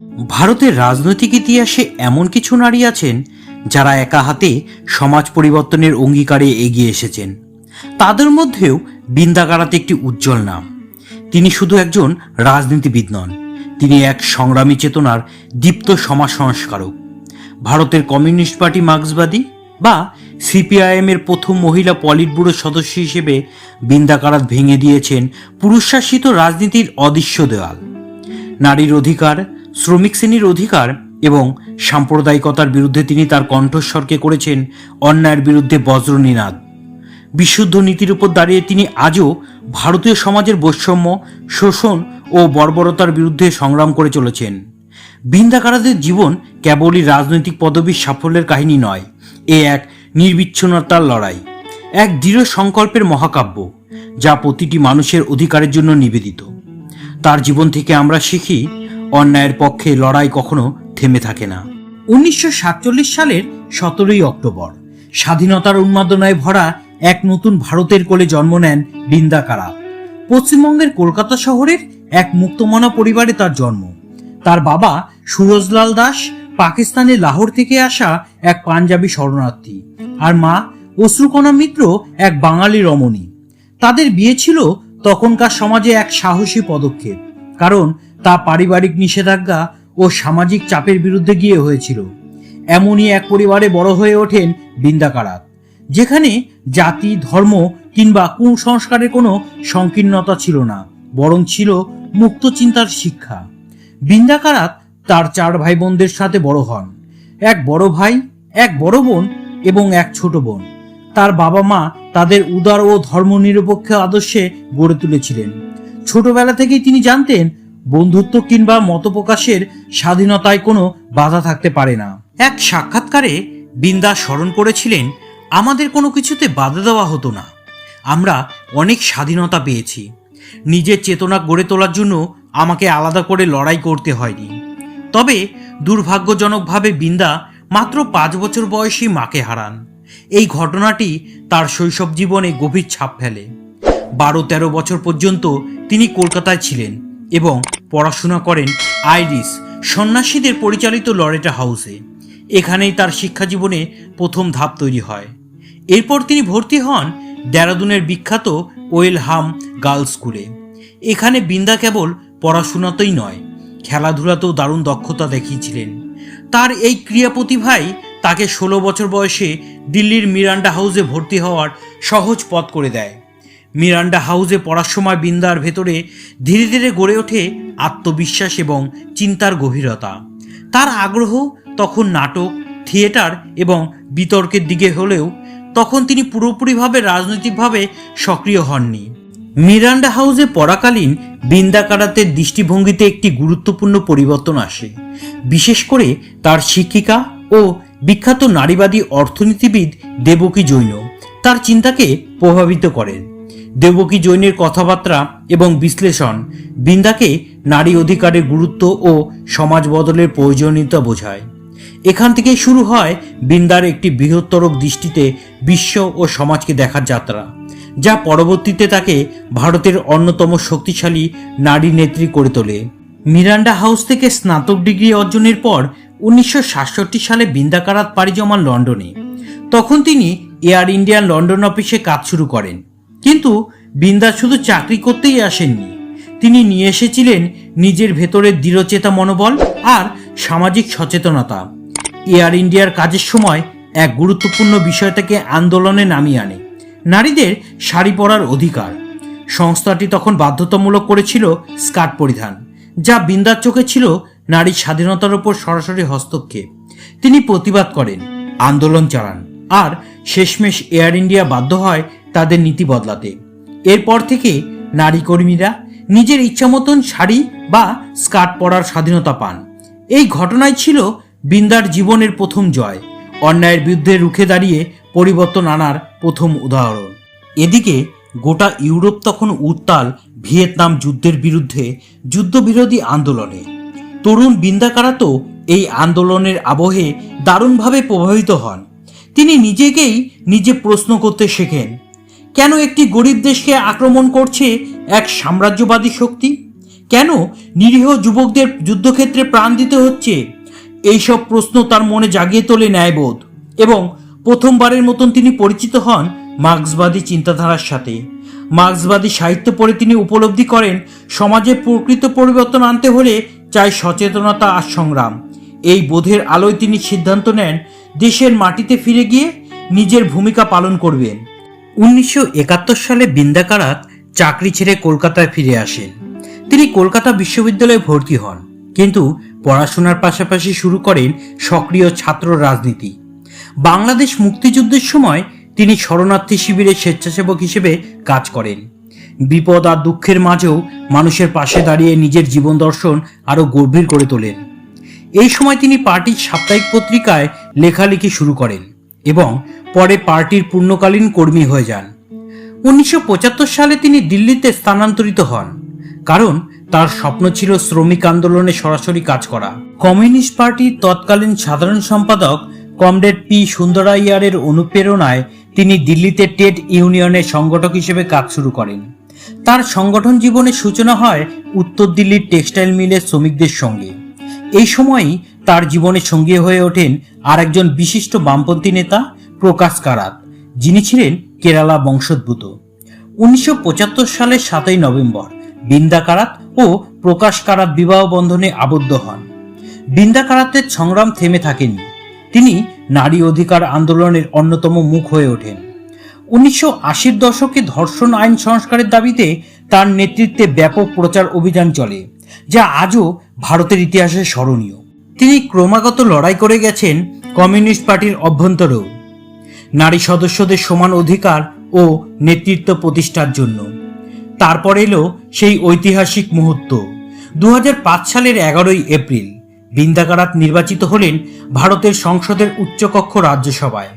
ভারতের রাজনৈতিক ইতিহাসে এমন কিছু নারী আছেন যারা একা হাতে সমাজ পরিবর্তনের অঙ্গীকারে এগিয়ে এসেছেন। তাদের মধ্যেও বিন্দাকারাতে একটি উজ্জ্বল নাম। তিনি শুধু একজন রাজনীতিবিদ নন, তিনি এক সংগ্রামী চেতনার দীপ্ত সমাজ সংস্কারক ভারতের কমিউনিস্ট পার্টি মার্ক্সবাদী বা সিপিআইএম এর প্রথম মহিলা পলিট ব্যুরো সদস্য হিসেবে বৃন্দা কারাত ভেঙে দিয়েছেন পুরুষশাসিত রাজনীতির অদৃশ্য দেওয়াল নারীর অধিকার শ্রমিক শ্রেণির অধিকার এবং সাম্প্রদায়িকতার বিরুদ্ধে তিনি তার কণ্ঠস্বরকে করেছেন অন্যায়ের বিরুদ্ধে বজ্রনীনাদ। বিশুদ্ধ নীতির উপর দাঁড়িয়ে তিনি আজও ভারতীয় সমাজের বৈষম্য, শোষণ ও বর্বরতার বিরুদ্ধে সংগ্রাম করে চলেছেন। বৃন্দাকারাদের জীবন কেবলই রাজনৈতিক পদবীর সাফল্যের কাহিনী নয়, এ এক নির্বিচ্ছিন্নতার লড়াই, এক দৃঢ় সংকল্পের মহাকাব্য, যা প্রতিটি মানুষের অধিকারের জন্য নিবেদিত। তার জীবন থেকে আমরা শিখি অন্যায়ের পক্ষে লড়াই কখনো থেমে থাকে না। উনিশশো সাতচল্লিশ সালের সতেরোই অক্টোবর, স্বাধীনতার উন্মাদনায় ভরা এক নতুন ভারতের কোলে জন্ম নেন বৃন্দা কারা পশ্চিমবঙ্গের কলকাতা শহরের এক মুক্তমনা পরিবারে তার জন্ম। তার বাবা সুরজলাল দাস পাকিস্তানের লাহোর থেকে আসা এক পাঞ্জাবি শরণার্থী আর মা অশ্রুকণা মিত্র এক বাঙালি রমণী। তাদের বিয়ে ছিল তখনকার সমাজে এক সাহসী পদক্ষেপ, কারণ তা পারিবারিক নিষেধাজ্ঞা ও সামাজিক চাপের বিরুদ্ধে গিয়ে হয়েছিল। এমনই এক পরিবারে বড় হয়ে ওঠেন বৃন্দাকারাত যেখানে জাতি, ধর্ম কিংবা কুসংস্কারের কোনো সংকীর্ণতা ছিল না, বরং ছিল মুক্ত চিন্তার শিক্ষা। বৃন্দাকারাত তার চার ভাই বোনদের সাথে বড় হন। এক বড় ভাই, এক বড় বোন এবং এক ছোট বোন। তার বাবা মা তাদের উদার ও ধর্মনিরপেক্ষ আদর্শে গড়ে তুলেছিলেন। ছোটবেলা থেকেই তিনি জানতেন বন্ধুত্ব কিংবা মতপ্রকাশের স্বাধীনতায় কোনো বাধা থাকতে পারে না। এক সাক্ষাৎকারে বিন্দা স্মরণ করেছিলেন, আমাদের কোনো কিছুতে বাধা দেওয়া হতো না। আমরা অনেক স্বাধীনতা পেয়েছি। নিজের চেতনা গড়ে তোলার জন্য আমাকে আলাদা করে লড়াই করতে হয়নি। তবে দুর্ভাগ্যজনকভাবে বিন্দা মাত্র পাঁচ বছর বয়সী মাকে হারান। এই ঘটনাটি তার শৈশব জীবনে গভীর ছাপ ফেলে। বারো তেরো বছর পর্যন্ত তিনি কলকাতায় ছিলেন এবং পড়াশোনা করেন আইরিস, সন্ন্যাসীদের পরিচালিত লরেটা হাউসে। এখানেই তার শিক্ষা জীবনে প্রথম ধাপ তৈরি হয়। এরপর তিনি ভর্তি হন দেরাদুনের বিখ্যাত ওয়েলহাম গার্লস স্কুলে। এখানে বিন্দা কেবল পড়াশোনাতেই নয়, খেলাধুলাতেও দারুণ দক্ষতা দেখিয়েছিলেন। তার এই ক্রিয়া প্রতিভাই তাকে ষোলো বছর বয়সে দিল্লির মিরান্ডা হাউসে ভর্তি হওয়ার সহজ পথ করে দেয়। মিরান্ডা হাউসে পড়ার সময় বিন্দার ভেতরে ধীরে ধীরে গড়ে ওঠে আত্মবিশ্বাস এবং চিন্তার গভীরতা। তার আগ্রহ তখন নাটক, থিয়েটার এবং বিতর্কের দিকে হলেও তখন তিনি পুরোপুরিভাবে রাজনৈতিকভাবে সক্রিয় হননি। মিরান্ডা হাউসে পড়াকালীন বৃন্দা কারাতের দৃষ্টিভঙ্গিতে একটি গুরুত্বপূর্ণ পরিবর্তন আসে। বিশেষ করে তার শিক্ষিকা ও বিখ্যাত নারীবাদী অর্থনীতিবিদ দেবকী জৈন। তার চিন্তাকে প্রভাবিত করেন। দেবকী জৈনের কথাবার্তা এবং বিশ্লেষণ বৃন্দাকে নারী অধিকারের গুরুত্ব ও সমাজ বদলের প্রয়োজনীয়তা বোঝায়। এখান থেকেই শুরু হয় বৃন্দার একটি বৃহত্তর দৃষ্টিতে বিশ্ব ও সমাজকে দেখার যাত্রা, যা পরবর্তীতে তাকে ভারতের অন্যতম শক্তিশালী নারী নেত্রী করে তোলে। মিরান্ডা হাউস থেকে স্নাতক ডিগ্রি অর্জনের পর উনিশশো সাতষট্টি সালে বৃন্দাকারাত পাড়ি জমান লন্ডনে। তখন তিনি এয়ার ইন্ডিয়ান লন্ডন অফিসে কাজ শুরু করেন। কিন্তু বৃন্দা শুধু চাকরি করতেই আসেননি। তিনি নিয়ে এসেছিলেন নিজের ভেতরের দৃঢ়চেতা মনোবল আর সামাজিক সচেতনতা। এয়ার ইন্ডিয়ার কাজের সময় এক গুরুত্বপূর্ণ বিষয় বিষয়টাকে আন্দোলনে নামিয়ে আনে। নারীদের শাড়ি পরার অধিকার। সংস্থাটি তখন বাধ্যতামূলক করেছিল স্কার্ট পরিধান, যা বিন্দার চোখে ছিল নারী স্বাধীনতার উপর সরাসরি হস্তক্ষেপ। তিনি প্রতিবাদ করেন, আন্দোলন চালান, আর শেষমেশ এয়ার ইন্ডিয়া বাধ্য হয় তাদের নীতি বদলাতে। এরপর থেকে নারী কর্মীরা নিজের ইচ্ছামতন শাড়ি বা স্কার্ট পরার স্বাধীনতা পান। এই ঘটনায় ছিল বিন্দার জীবনের প্রথম জয়। অন্যায়ের বিরুদ্ধে রুখে দাঁড়িয়ে পরিবর্তন আনার প্রথম উদাহরণ। এদিকে গোটা ইউরোপ তখন উত্তাল ভিয়েতনাম যুদ্ধের বিরুদ্ধে যুদ্ধবিরোধী আন্দোলনে। তরুণ বিন্দাকারা তো এই আন্দোলনের আবহে দারুণভাবে প্রভাবিত হন। তিনি নিজেকেই নিজে প্রশ্ন করতে শেখেন কেন একটি গরিব দেশকে আক্রমণ করছে এক সাম্রাজ্যবাদী শক্তি? কেন নিরীহ যুবকদের যুদ্ধক্ষেত্রে প্রাণ দিতে হচ্ছে? এইসব প্রশ্ন তার মনে জাগিয়ে তোলে ন্যায়বোধ এবং প্রথমবারের মতন তিনি পরিচিত হন মার্ক্সবাদী চিন্তাধারার সাথে। মার্ক্সবাদী সাহিত্য পড়ে তিনি উপলব্ধি করেন, সমাজে প্রকৃত পরিবর্তন আনতে হলে চাই সচেতনতা আর সংগ্রাম। এই বোধের আলোয় তিনি সিদ্ধান্ত নেন, দেশের মাটিতে ফিরে গিয়ে নিজের ভূমিকা পালন করবেন। উনিশশো একাত্তর সালে বিন্দাকারাত চাকরি ছেড়ে কলকাতায় ফিরে আসেন। তিনি কলকাতা বিশ্ববিদ্যালয়ে ভর্তি হন, কিন্তু পড়াশোনার পাশাপাশি শুরু করেন সক্রিয় ছাত্র রাজনীতি। বাংলাদেশ মুক্তিযুদ্ধের সময় তিনি শরণার্থী শিবিরে স্বেচ্ছাসেবক হিসেবে কাজ করেন। বিপদ আর দুঃখের মাঝেও মানুষের পাশে দাঁড়িয়ে নিজের জীবন দর্শন আরও গভীর করে তোলেন। এই সময় তিনি পার্টির সাপ্তাহিক পত্রিকায় লেখালেখি শুরু করেন এবং পরে পার্টির পূর্ণকালীন কর্মী হয়ে যান। উনিশশো পঁচাত্তর সালে তিনি দিল্লিতে স্থানান্তরিত হন, কারণ তার স্বপ্ন ছিল শ্রমিক আন্দোলনে সরাসরি কাজ করা। কমিউনিস্ট পার্টির তৎকালীন সাধারণ সম্পাদক কমরেড পি সুন্দরাইয়ারের অনুপ্রেরণায় তিনি দিল্লিতে টেট ইউনিয়নের সংগঠক হিসেবে কাজ শুরু করেন। তার সংগঠন জীবনের সূচনা হয় উত্তর দিল্লির টেক্সটাইল মিলের শ্রমিকদের সঙ্গে। এই সময়ই তার জীবনে সঙ্গী হয়ে ওঠেন আরেকজন বিশিষ্ট বামপন্থী নেতা প্রকাশ কারাত যিনি ছিলেন কেরালা বংশোদ্ভূত। উনিশশো পঁচাত্তর সালের সাতই নভেম্বর বিন্দা কারাত ও প্রকাশ কারাত বিবাহ বন্ধনে আবদ্ধ হন। বিন্দা কারাতের সংগ্রাম থেমে থাকেনি। তিনি নারী অধিকার আন্দোলনের অন্যতম মুখ হয়ে ওঠেন। উনিশশো আশির দশকে ধর্ষণ আইন সংস্কারের দাবিতে তার নেতৃত্বে ব্যাপক প্রচার অভিযান চলে, যা আজও ভারতের ইতিহাসে স্মরণীয়। তিনি ক্রমাগত লড়াই করে গেছেন কমিউনিস্ট পার্টির অভ্যন্তরেও। নারী সদস্যদের সমান অধিকার ও নেতৃত্ব প্রতিষ্ঠার জন্য। তারপর এলো সেই ঐতিহাসিক মুহূর্ত। দু হাজার পাঁচ সালের এগারোই এপ্রিল, বিন্দাকারাত নির্বাচিত হলেন ভারতের সংসদের উচ্চকক্ষ রাজ্যসভায়।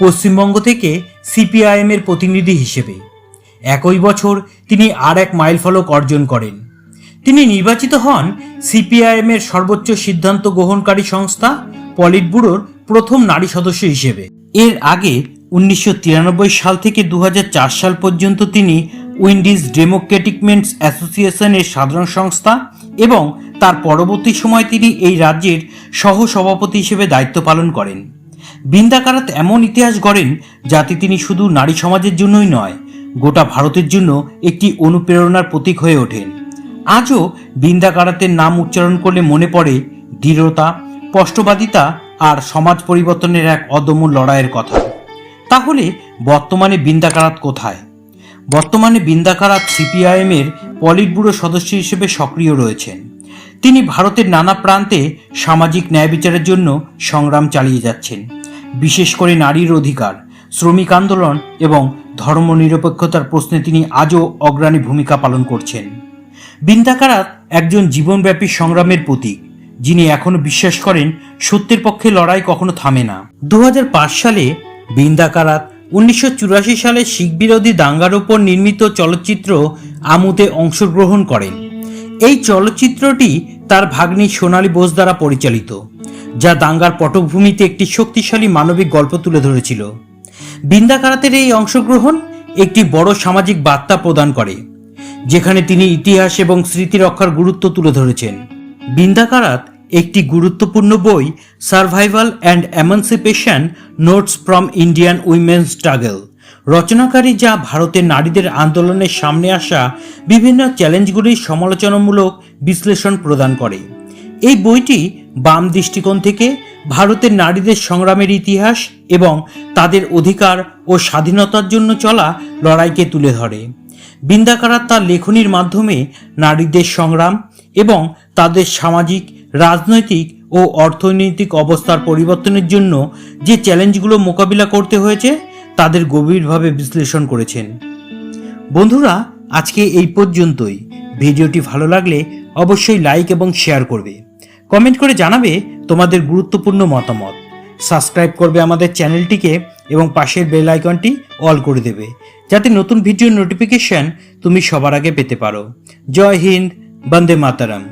পশ্চিমবঙ্গ থেকে সিপিআইএম এর প্রতিনিধি হিসেবে। একই বছর তিনি আর এক মাইলফলক অর্জন করেন। তিনি নির্বাচিত হন সিপিআইএম এর সর্বোচ্চ সিদ্ধান্ত গ্রহণকারী সংস্থা পলিট ব্যুরোর প্রথম নারী সদস্য হিসেবে। এর আগে উনিশশো তিরানব্বই সাল থেকে দু হাজার চার সাল পর্যন্ত তিনি উইন্ডিজ ডেমোক্রেটিক মেন্স অ্যাসোসিয়েশনের সাধারণ সংস্থা এবং তার পরবর্তী সময় তিনি এই রাজ্যের সহ সভাপতি হিসেবে দায়িত্ব পালন করেন। বিন্দাকারাত এমন ইতিহাস গড়েন যাতে তিনি শুধু নারী সমাজের জন্যই নয়, গোটা ভারতের জন্য একটি অনুপ্রেরণার প্রতীক হয়ে ওঠেন। আজও বিন্দাকারাতের নাম উচ্চারণ করলে মনে পড়ে, দৃঢ়তা, স্পষ্টবাদিতা আর সমাজ পরিবর্তনের এক অদম্য লড়াইয়ের কথা। তাহলে বর্তমানে বিন্দাকারাত কোথায়? বর্তমানে বিন্দাকারাত সিপিআইএম এর পলিট ব্যুরো সদস্য হিসেবে সক্রিয় রয়েছেন। তিনি ভারতের নানা প্রান্তে সামাজিক ন্যায় বিচারের জন্য সংগ্রাম চালিয়ে যাচ্ছেন। বিশেষ করে নারীর অধিকার, শ্রমিক আন্দোলন এবং ধর্মনিরপেক্ষতার প্রশ্নে তিনি আজও অগ্রণী ভূমিকা পালন করছেন। বিন্দাকারাত একজন জীবনব্যাপী সংগ্রামের প্রতীক। যিনি এখনও বিশ্বাস করেন সত্যের পক্ষে লড়াই কখনো থামে না। দু হাজার পাঁচ সালে বিন্দাকারাত উনিশশো সালে শিখ বিরোধী দাঙ্গার ওপর নির্মিত চলচ্চিত্র আমুতে অংশগ্রহণ করেন। এই চলচ্চিত্রটি তার ভাগ্নি সোনালী বোস দ্বারা পরিচালিত, যা দাঙ্গার পটভূমিতে একটি শক্তিশালী মানবিক গল্প তুলে ধরেছিল। বিন্দাকারাতের এই অংশগ্রহণ একটি বড় সামাজিক বার্তা প্রদান করে, যেখানে তিনি ইতিহাস এবং স্মৃতি রক্ষার গুরুত্ব তুলে ধরেছেন। বিন্দাকারাত একটি গুরুত্বপূর্ণ বই survival and emancipation notes from Indian women struggle রচনাকারী যা ভারতের নারীদের আন্দোলনের সামনে আসা বিভিন্ন চ্যালেঞ্জগুলির সমালোচনামূলক বিশ্লেষণ প্রদান করে। এই বইটি বাম দৃষ্টিকোণ থেকে ভারতের নারীদের সংগ্রামের ইতিহাস এবং তাদের অধিকার ও স্বাধীনতার জন্য চলা লড়াইকে তুলে ধরে। বিন্দাকারাত তার লেখনীর মাধ্যমে নারীদের সংগ্রাম এবং তাদের সামাজিক, রাজনৈতিক ও অর্থনৈতিক অবস্থার পরিবর্তনের জন্য যে চ্যালেঞ্জগুলো মোকাবিলা করতে হয়েছে, তাদের গভীরভাবে বিশ্লেষণ করেছেন। বন্ধুরা, আজকে এই পর্যন্তই। ভিডিওটি ভালো লাগলে অবশ্যই লাইক এবং শেয়ার করবে। কমেন্ট করে জানাবে তোমাদের গুরুত্বপূর্ণ মতামত। সাবস্ক্রাইব করবে আমাদের চ্যানেলটিকে এবং পাশের বেল আইকনটি অল করে দেবে। যাতে নতুন ভিডিওর নোটিফিকেশন তুমি সবার আগে পেতে পারো। জয় হিন্দ বন্দে মাতারাম